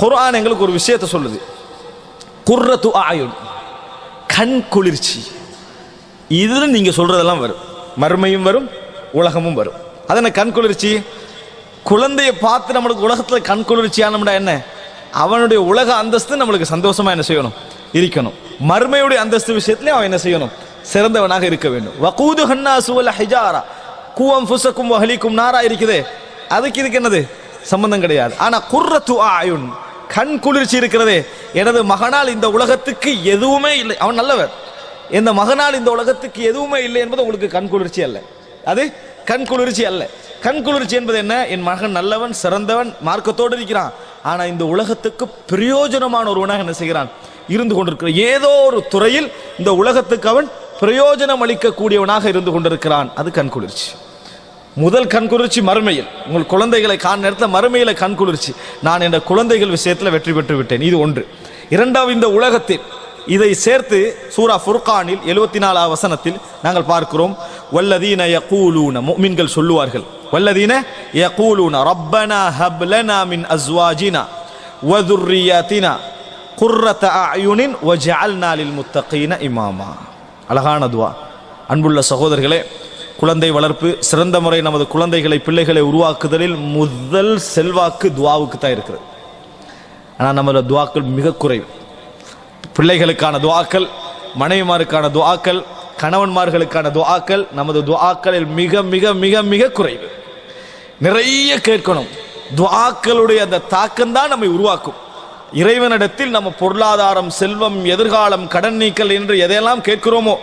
குர்ஆன் எங்களுக்கு ஒரு விஷயத்தை சொல்லுது. குர்ரத்து ஆயுன் கண் குளிர்ச்சி. இதில் நீங்கள் சொல்றதெல்லாம் வரும். மறுமையும் வரும் உலகமும் வரும். அதன கண் குளிர்ச்சி? குழந்தையை பார்த்து நம்மளுக்கு உலகத்தில் கண் குளிர்ச்சியானம்டா என்ன? அவனுடைய உலக அந்தஸ்து நம்மளுக்கு சந்தோஷமாக என்ன செய்யணும்? இருக்கணும். மறுமையுடைய அந்தஸ்து விஷயத்துலேயும் அவன் என்ன செய்யணும்? சிறந்தவனாக இருக்க வேண்டும். வகூது ஹன்னா சுவல ஹிஜாரா. கூவம் ஃபுசக்கும் வஹலிக்கும் நாரா இருக்குதே. அதுக்கு இதுக்கு என்னது? சம்பந்தம் கிடையாது. ஆனால் குர்ரத்து ஆயுன் கண் குளிர்ச்சி இருக்கிறதே. எனது மகனால் இந்த உலகத்துக்கு எதுவுமே இல்லை. அவன் நல்லவர் இந்த மகனால் இந்த உலகத்துக்கு எதுவுமே இல்லை என்பது உங்களுக்கு கண் குளிர்ச்சி அல்ல. அது கண் குளிர்ச்சி அல்ல. கண் குளிர்ச்சி என்பது என்ன? என் மகன் நல்லவன் சிறந்தவன் மார்க்கத்தோடு இருக்கிறான். ஆனால் இந்த உலகத்துக்கு பிரயோஜனமான ஒருவனாக என்ன செய்கிறான்? இருந்து கொண்டிருக்கிறான். ஏதோ ஒரு துறையில் இந்த உலகத்துக்கு அவன் பிரயோஜனம் அளிக்கக்கூடியவனாக இருந்து கொண்டிருக்கிறான். அது கண் குளிர்ச்சி. முதல் கண்குளிர்ச்சி மறுமையில். உங்கள் குழந்தைகளை காண நேரத்தில் மறுமையில் கண்குளிர்ச்சி நான் என்ற குழந்தைகள் விஷயத்தில் வெற்றி பெற்று விட்டேன். இது ஒன்று. இரண்டாவது இந்த உலகத்தில் இதை சேர்த்து சூரா ஃபுர்கானில் எழுபத்தி நாலாவது வசனத்தில் நாங்கள் பார்க்கிறோம். வல்லதீன யகூலூன மீன்கள் சொல்லுவார்கள். வல்லதீன யகூலூன ரப்பனா ஹப்லனா மின் அஸ்வாஜினா வதுர்ரியாத்தினா குர்ரத அயுனின் வஜால் நாளில் முத்தகீன இமாமா. அழகான துவா. அன்புள்ள சகோதரர்களே குழந்தை வளர்ப்பு சிறந்த முறை நமது குழந்தைகளை பிள்ளைகளை உருவாக்குதலில் முதல் செல்வாக்கு துவாவுக்கு தான் இருக்கிறது. ஆனால் நம்மளோட துவாக்கள் மிக குறைவு. பிள்ளைகளுக்கான துவாக்கள் மனைவிமாருக்கான துவாக்கள் கணவன்மார்களுக்கான துவாக்கள் நமது துவாக்களில் மிக மிக மிக மிக குறைவு. நிறைய கேட்கணும். துவாக்களுடைய அந்த தாக்கம் தான் நம்மை உருவாக்கும். இறைவனிடத்தில் நம்ம பொருளாதாரம் செல்வம் எதிர்காலம் கடன் நீக்கல் என்று எதையெல்லாம் கேட்கிறோமோ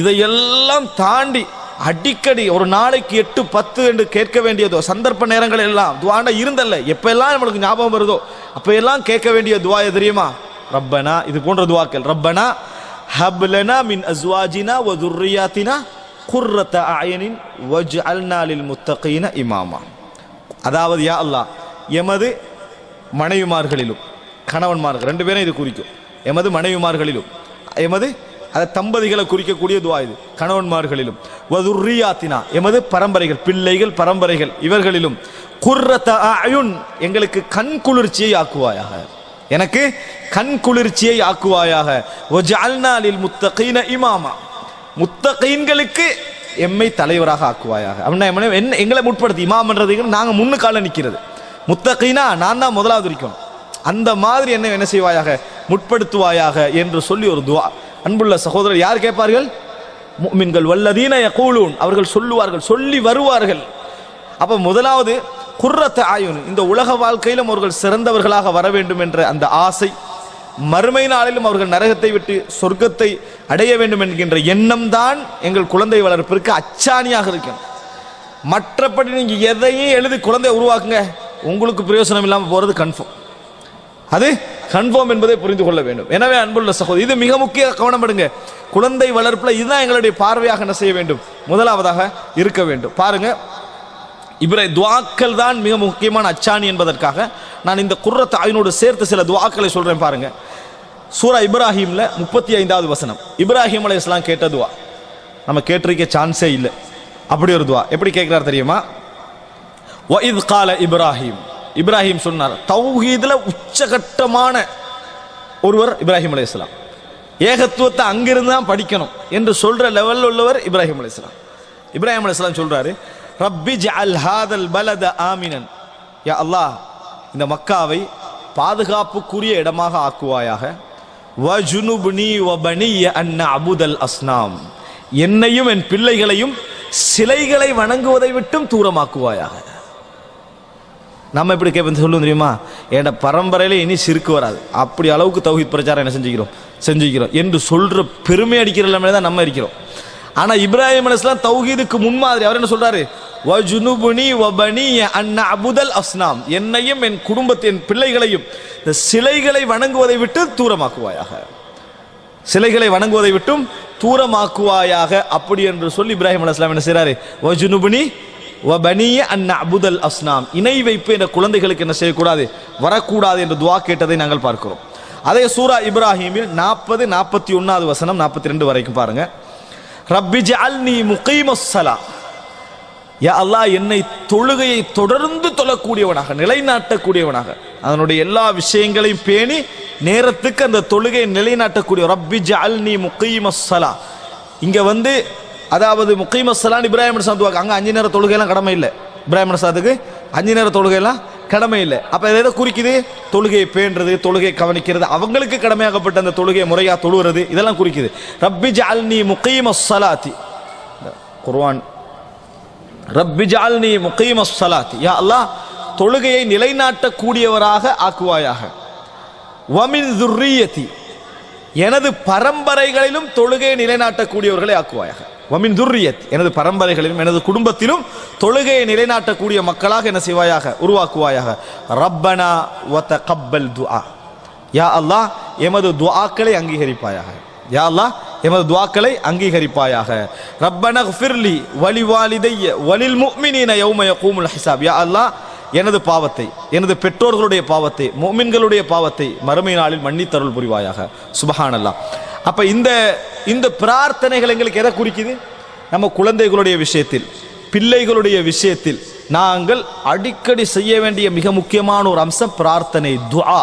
இதையெல்லாம் தாண்டி அடிக்கடி ஒரு நாளைக்கு எட்டு பத்து என்று கேட்க வேண்டியதோ சந்தர்ப்ப நேரங்கள் எல்லாம் துவாண்ட இருந்தல்ல. எப்பெல்லாம் நம்மளுக்கு ஞாபகம் வருதோ அப்போ எல்லாம் கேட்க வேண்டிய துவா தெரியுமா? ரப்பனா இது போன்ற துவாக்கள். ரப்பனா ஹப்லனா மின் அஸ்வாஜினா வ துர்ரியாத்தினா குர்ரத அயனின் வஜ் லில் முத்தகீன இமாமா. அதாவது யா அல்லாஹ் எமது மனைவிமார்களிலும் கணவன்மார்கள் ரெண்டு பேரும் இது குறிக்கும். எமது மனைவிமார்களிலும் எமது அதை தம்பதிகளை குறிக்கக்கூடிய துவா இது. கணவன்மார்களிலும். வதுர்ரியாத்தினா எமது பரம்பரைகள் பிள்ளைகள் பரம்பரைகள் இவர்களிலும். குர்ரத அயுன் எங்களுக்கு கண் குளிர்ச்சியை ஆக்குவாயாக. எனக்கு கண் குளிர்ச்சியை ஆக்குவாயாக. வஜஅல்னா முத்தகீன இமாமா. முத்தகீன்களுக்கு எம்மை தலைவராக ஆக்குவாயாக. அப்படின்னா என்ன- எங்களை முற்படுத்தி. இமாமன்றது நாங்கள் முன்னு கால நிற்கிறது முத்தகீனா நான் தான் முதலாவது இருக்கணும். அந்த மாதிரி என்ன என்ன செய்வாயாக? முற்படுத்துவாயாக என்று சொல்லி ஒரு துவா. அன்புள்ள சகோதரர் யார் கேட்பார்கள்? மின்கள் வல்லதீன கூலூன் அவர்கள் சொல்லுவார்கள் சொல்லி வருவார்கள். அப்ப முதலாவது குர்ரத்த ஆயுன் இந்த உலக வாழ்க்கையிலும் அவர்கள் சிறந்தவர்களாக வர வேண்டும் என்ற அந்த ஆசை மறுமை நாளிலும் அவர்கள் நரகத்தை விட்டு சொர்க்கத்தை அடைய வேண்டும் என்கின்ற எண்ணம் தான் எங்கள் குழந்தை வளர்ப்பிற்கு அச்சாணியாக இருக்கும் மற்றபடி நீங்க எதையும் எழுதி குழந்தை உருவாக்குங்க. உங்களுக்கு பிரயோசனம் இல்லாமல் போறது கன்ஃபார்ம் அது கன்ஃபார்ம் என்பதை புரிந்து கொள்ள வேண்டும். எனவே அன்புள்ள சகோதரி இது மிக முக்கிய கவனம் எடுங்க குழந்தை வளர்ப்பில் இதுதான் எங்களுடைய பார்வையாக என்ன செய்ய வேண்டும். முதலாவதாக இருக்க வேண்டும். பாருங்க. இவரை துவாக்கள் தான் மிக முக்கியமான அச்சாணி என்பதற்காக நான் இந்த குர்ரத்தை ஆயினோடு சேர்த்து சில துவாக்களை சொல்கிறேன் பாருங்க. சூரா இப்ராஹிமில் முப்பத்தி ஐந்தாவது வசனம். இப்ராஹிம் அலை இஸ்லாம் கேட்ட துவா. நம்ம கேட்டிருக்க சான்ஸே இல்லை. அப்படி ஒரு துவா. எப்படி கேட்குறாரு தெரியுமா? வஇத் கால இப்ராஹிம். இப்ராஹிம் சொன்னார். தௌஹீதில் உச்சகட்டமான ஒருவர் இப்ராஹிம் அலைஹிஸ்ஸலாம் ஏகத்துவத்தை அங்கிருந்து தான் படிக்கணும் என்று சொல்ற லெவலில் உள்ளவர் இப்ராஹிம் அலைஹிஸ்ஸலாம் இப்ராஹிம் அலைஹிஸ்ஸலாம் சொல்றாரு ரப்பி ஜஅல் ஹாதல் பலத ஆமினன். யா அல்லாஹ் இந்த மக்காவை பாதுகாப்புக்குரிய இடமாக ஆக்குவாயாக. வஜுனுபுனி வபனிய அன்ன அபுதல் அஸ்னாம். என்னையும் என் பிள்ளைகளையும் சிலைகளை வணங்குவதை விட்டும் தூரமாக்குவாயாக. நம்ம எப்படி கேட்போம் சொல்லுவோம் தெரியுமா? என் பரம்பரையில இனி சிறுக்கு வராது. அப்படி அளவுக்கு தௌஹித் பிரச்சாரம் என்ன செஞ்சுக்கிறோம்? செஞ்சுக்கிறோம். என்று சொல்ற பெருமை அடிக்கிற நிலைமையில தான் நம்ம இருக்கிறோம். ஆனா இப்ராஹிம் அலிஸ்லாம் தௌஹீதுக்கு முன்மாதிரி அவர் என்ன சொல்றாரு? வஜுனுபுனி வபனி அன்ன அபுதல் அஸ்னாம். என்னையும் என் குடும்பத்தை என் பிள்ளைகளையும் இந்த சிலைகளை வணங்குவதை விட்டு தூரமாக்குவாயாக. சிலைகளை வணங்குவதை விட்டும் தூரமாக்குவாயாக. அப்படி என்று சொல்லி இப்ராஹிம் அலுவலாம் என்ன செய்கிறாரு வஜுனுபுனி வபனிய அன்ன அபுதல் அஸ்னாம். இணை வைப்பு என்ற குழந்தைகளுக்கு என்ன செய்யக்கூடாது? வரக்கூடாது என்று துவா கேட்டதை நாங்கள் பார்க்கிறோம். அதே சூரா இப்ராஹிமில் நாற்பது நாற்பத்தி ஒன்னாவது வசனம் நாற்பத்தி ரெண்டு வரைக்கும் பாருங்க. ரப்பி ஜஅல்னி முகீமஸ்ஸலா யா அல்லாஹ் என்னை தொழுகையை தொடர்ந்து தொழக்கூடியவனாக நிலைநாட்டக்கூடியவனாக. அதனுடைய எல்லா விஷயங்களையும் பேணி நேரத்துக்கு அந்த தொழுகையை நிலைநாட்டக்கூடிய ரப்பி ஜஅல்னி முகீமஸ்ஸலா இங்க வந்து அதாவது முகீமஸ்ஸலான் இப்ராஹிம் சாத்துவாங்க அங்கே அஞ்சு நேரம் தொழுகையெல்லாம் கடமை இல்லை. இப்ராஹிம் சாத்துக்கு அஞ்சு நேரம் தொழுகையெல்லாம் கடமை இல்லை. அப்போ இது எதை குறிக்குது? தொழுகையை பேணுறது தொழுகையை கவனிக்கிறது அவங்களுக்கு கடமையாகப்பட்ட அந்த தொழுகையை முறையாக தொழுகிறது இதெல்லாம் குறிக்குது. ரப்பி ஜஅல்னி முகீமஸ்ஸலாத்தி குர்வான் ரப்பி ஜால்னி முகீம ஸலாத் யா அல்லாஹ் தொழுகையை நிலைநாட்டக்கூடியவராக ஆக்குவாயாக. வமின் துர்ரியத்தி. எனது பரம்பரைகளிலும் தொழுகையை நிலைநாட்டக்கூடியவர்களை ஆக்குவாயாக. வமின் துர்ரியத் எனது பரம்பரைகளிலும் எனது குடும்பத்திலும் தொழுகையை நிலைநாட்டக்கூடிய மக்களாக என்ன செய்வாயாக உருவாக்குவாயாக. ரப்பனா வத்த கப்பல் துஆ. யா அல்லாஹ் எமது துஆக்களை அங்கீகரிப்பாயாக. யா அல்லாஹ் எமது துவாக்களை அங்கீகரிப்பாயாக. ரப்பன ஃபிர்லி வலி வாலிதைய வலில் முக்மினின யௌமய கூமுல் ஹிசாப். யா அல்லாஹ் எனது பாவத்தை எனது பெற்றோர்களுடைய பாவத்தை மோமின்களுடைய பாவத்தை மறுமை நாளில் மன்னித்தருள் புரிவாயாக. சுபஹானல்லாஹ். அப்ப இந்த இந்த பிரார்த்தனைகள் எங்களுக்கு எதை குறிக்குது? நம்ம குழந்தைகளுடைய விஷயத்தில் பிள்ளைகளுடைய விஷயத்தில் நாங்கள் அடிக்கடி செய்ய வேண்டிய மிக முக்கியமான ஒரு அம்சம் பிரார்த்தனை துஆ.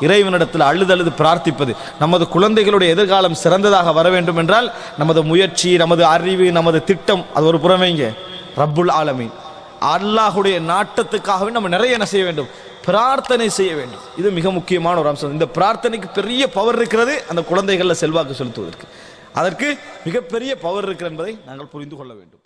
இறைவனிடத்தில் அழுது அழுது பிரார்த்திப்பது. நமது குழந்தைகளுடைய எதிர்காலம் சிறந்ததாக வர வேண்டும் என்றால் நமது முயற்சி நமது அறிவு நமது திட்டம் அது ஒரு புறமைங்க ரப்புல் ஆலமீன். அல்லாஹுடைய நாட்டத்துக்காகவே நம்ம நிறைய என்ன செய்ய வேண்டும்? பிரார்த்தனை செய்ய வேண்டும். இது மிக முக்கியமான ஒரு அம்சம். இந்த பிரார்த்தனைக்கு பெரிய பவர் இருக்கிறது அந்த குழந்தைகளில் செல்வாக்கு செலுத்துவதற்கு. அதற்கு மிகப்பெரிய பவர் இருக்கிறது என்பதை நாங்கள் புரிந்து கொள்ள வேண்டும்.